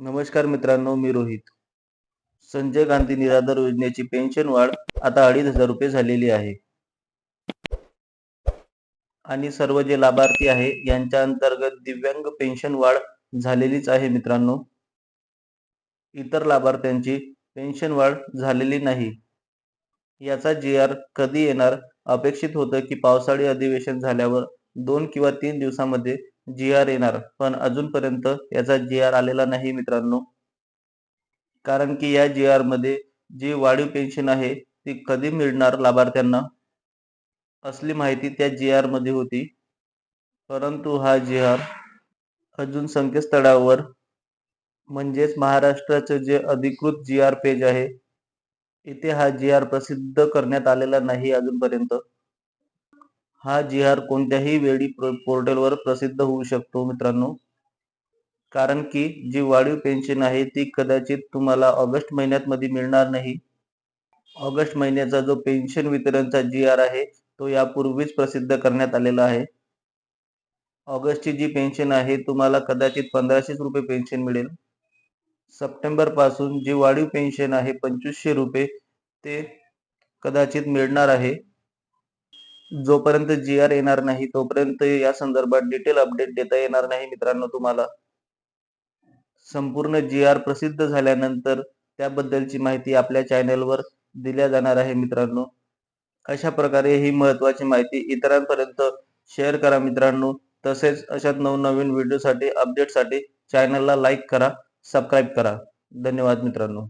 नमस्कार मित्रांनो मी रोहित. संजय गांधी निराधार योजनेची पेन्शन वाढ आता अडीच हजार रुपये झालेली आहे. आणि सर्व जे लाभार्थी आहे यांच्या अंतर्गत दिव्यांग पेन्शन वाढ झालेलीच आहे मित्रांनो. इतर लाभार्थ्यांची पेन्शन वाढ झालेली नाही. याचा जी आर कधी येणार अपेक्षित होतं की पावसाळी अधिवेशन झाल्यावर दोन किंवा तीन दिवसामध्ये जी आर येणार. पण अजूनपर्यंत याचा जी आर आलेला नाही मित्रांनो. कारण की या जी आरमध्ये जी वाढीव पेन्शन आहे ती कधी मिळणार लाभार्थ्यांना? असली माहिती त्या जी आरमध्ये होती. परंतु हा जी आर अजून संकेतस्थळावर म्हणजेच महाराष्ट्राचं जे अधिकृत जी आर पेज आहे इथे हा जी आर प्रसिद्ध करण्यात आलेला नाही अजूनपर्यंत. हा जी आर कोणत्याही वेळी पोर्टलवर प्रसिद्ध होऊ शकतो मित्रांनो. कारण की जी वाढीव पेन्शन आहे ती कदाचित तुम्हाला ऑगस्ट महिन्यात मध्ये मिळणार नाही. ऑगस्ट महिन्याचा जो पेन्शन वितरणचा जी आर आहे तो यापूर्वीच प्रसिद्ध करण्यात आलेला आहे. ऑगस्टची जी पेन्शन आहे तुम्हाला कदाचित पंधराशेच रुपये पेन्शन मिळेल. सप्टेंबरपासून जी वाढीव पेन्शन आहे पंचवीसशे रुपये ते कदाचित मिळणार आहे. जोपर्यंत जी आर येणार नाही तोपर्यंत या संदर्भात डिटेल अपडेट देता येणार नाही मित्रांनो तुम्हाला. संपूर्ण जी आर प्रसिद्ध झाल्यानंतर त्याबद्दलची माहिती आपल्या चॅनेलवर दिल्या जाणार आहे मित्रांनो. अशा प्रकारे ही महत्वाची माहिती इतरांपर्यंत शेअर करा मित्रांनो. तसेच अशाच नवनवीन व्हिडिओसाठी अपडेटसाठी चॅनलला लाईक करा सबस्क्राईब करा. धन्यवाद मित्रांनो.